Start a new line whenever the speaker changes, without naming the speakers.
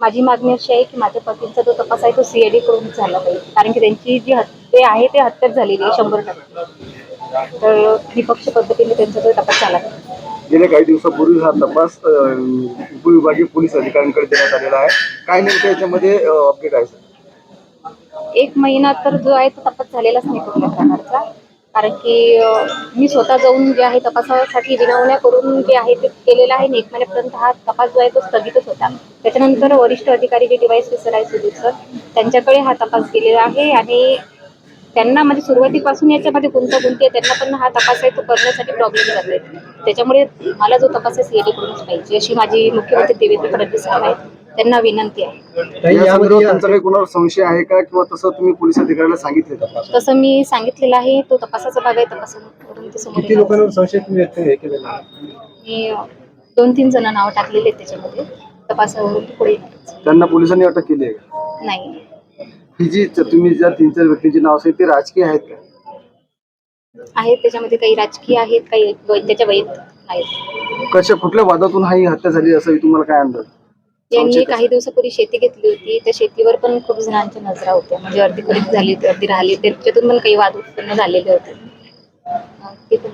माझी मागणी अशी आहे की माझ्या पतींचा जो तपास आहे तो सीआयडी कडून झाला पाहिजे. कारण की त्यांची जी हत्या आहे ते हत्याच झालेली आहे शंभर टक्के. तर निपक्ष पद्धतीने त्यांचा जो तपास झाला
गेल्या काही दिवसापूर्वी हा तपास उपविभागीय पोलीस अधिकाऱ्यांकडे देण्यात आलेला आहे. काय नेमकं याच्यामध्ये अपडेट आहे सर?
एक महिना तर जो आहे तो तपास झालेलाच नाही कुठल्या प्रकारचा. कारण की मी स्वतः जाऊन जे आहे तपासासाठी विनावण्या करून जे आहे ते केलेलं आहे एक महिन्यापर्यंत हा तपास जो आहे तो स्थगितच होता. त्याच्यानंतर वरिष्ठ अधिकारी जे डिवाईस ऑफिसर आहे सुधीर सर त्यांच्याकडे हा तपास केलेला आहे आणि त्यांना म्हणजे सुरुवातीपासून याच्यामध्ये गुंतागुंती आहे त्यांना पण हा तपास आहे तो करण्यासाठी प्रॉब्लेम झाले त्याच्यामुळे मला जो तपास आहे सीएडी करूनच पाहिजे अशी माझी मुख्यमंत्री देवेंद्र फडणवीस साहेब आहेत. त्यांना विनंती आहे.
या संदर्भात त्यांचा काही कोणावर संशय आहे का किंवा तसं तुम्ही पोलीस अधिकाऱ्याला सांगितले का?
तसं मी सांगितलेलं आहे तो तपासाचा भाग आहे तपासाकडून ते समोर
किती
येणार.
लोकांवर संशय तुम्ही व्यक्त हे केलेला आहे?
मी अं, दोन तीन जण नाव टाकलेले आहेत त्याच्यामध्ये तपासावरून ते पुढे येणारच.
त्यांना पोलिसांनी अटक केली आहे का?
नाही.
ही जी तुम्ही ज्या तीन चार व्यक्तींची नाव असेल ते राजकीय आहेत का?
आहेत त्याच्यामध्ये काही राजकीय आहेत काही वै- त्याच्या वैयक्तिक आहेत.
कशा कुठल्या वादातून हा ही हत्या झाली असं तुम्हाला काय अंदाज?
त्यांनी काही दिवसापूर्वी शेती घेतली होती. त्या शेतीवर पण खूप जणांच्या नजरा होत्या. म्हणजे अर्धी खरेदी झाली होती अर्धी राहिली त्याच्यातून पण काही वाद उत्पन्न झालेले होते. ते पण